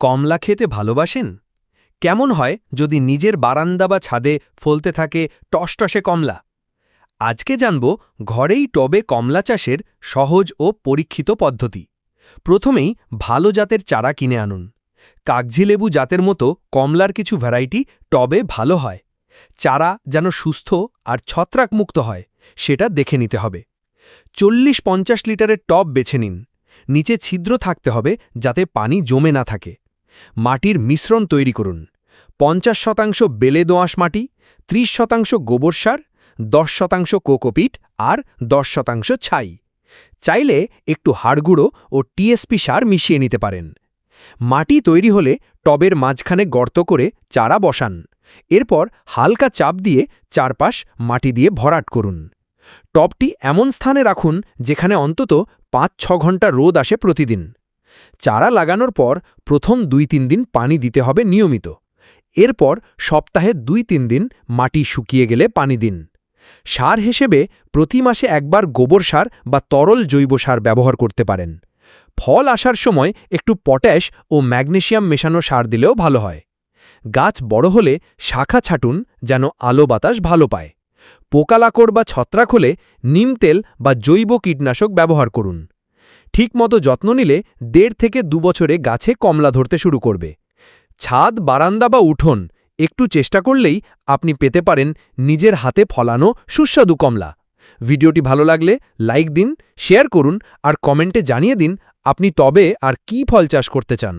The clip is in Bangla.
কমলা খেতে ভালোবাসেন? কেমন হয় যদি নিজের বারান্দা বা ছাদে ফলতে থাকে টসটসে কমলা? আজকে জানব ঘরেই টবে কমলা চাষের সহজ ও পরীক্ষিত পদ্ধতি। প্রথমেই ভালো জাতের চারা কিনে আনুন। কাগজিলেবু জাতের মতো কমলার কিছু ভ্যারাইটি টবে ভালো হয়। চারা যেন সুস্থ আর ছত্রাকমুক্ত হয়, সেটা দেখে নিতে হবে। চল্লিশ পঞ্চাশ লিটারের টব বেছে নিন। নিচে ছিদ্র থাকতে হবে যাতে পানি জমে না থাকে। মাটির মিশ্রণ তৈরি করুন। পঞ্চাশ শতাংশ বেলে দোআঁশ মাটি, ত্রিশ শতাংশ গোবর সার, দশ শতাংশ কোকোপিট আর দশ শতাংশ ছাই। চাইলে একটু হাড়গুঁড়ো ও টিএসপি সার মিশিয়ে নিতে পারেন। মাটি তৈরি হলে টবের মাঝখানে গর্ত করে চারা বসান। এরপর হালকা চাপ দিয়ে চারপাশ মাটি দিয়ে ভরাট করুন। টবটি এমন স্থানে রাখুন যেখানে অন্তত পাঁচ ছ ঘণ্টা রোদ আসে প্রতিদিন। চারা লাগানোর পর প্রথম দুই তিন দিন পানি দিতে হবে নিয়মিত। এরপর সপ্তাহে দুই তিন দিন মাটি শুকিয়ে গেলে পানি দিন। সার হিসেবে প্রতি মাসে একবার গোবর সার বা তরল জৈব সার ব্যবহার করতে পারেন। ফল আসার সময় একটু পটাশ ও ম্যাগনেসিয়াম মেশানো সার দিলেও ভালো হয়। গাছ বড় হলে শাখা ছাটুন যেন আলো বাতাস ভালো পায়। পোকালাকড় বা ছত্রাক হলে নিম তেল বা জৈব কীটনাশক ব্যবহার করুন। ঠিকমতো যত্ন নিলে দেড় থেকে দুবছরে গাছে কমলা ধরতে শুরু করবে। ছাদ, বারান্দা বা উঠোন একটু চেষ্টা করলেই আপনি পেতে পারেন নিজের হাতে ফলানো সুস্বাদু কমলা। ভিডিওটি ভালো লাগলে লাইক দিন, শেয়ার করুন আর কমেন্টে জানিয়ে দিন আপনি তবে আর কি ফল চাষ করতে চান।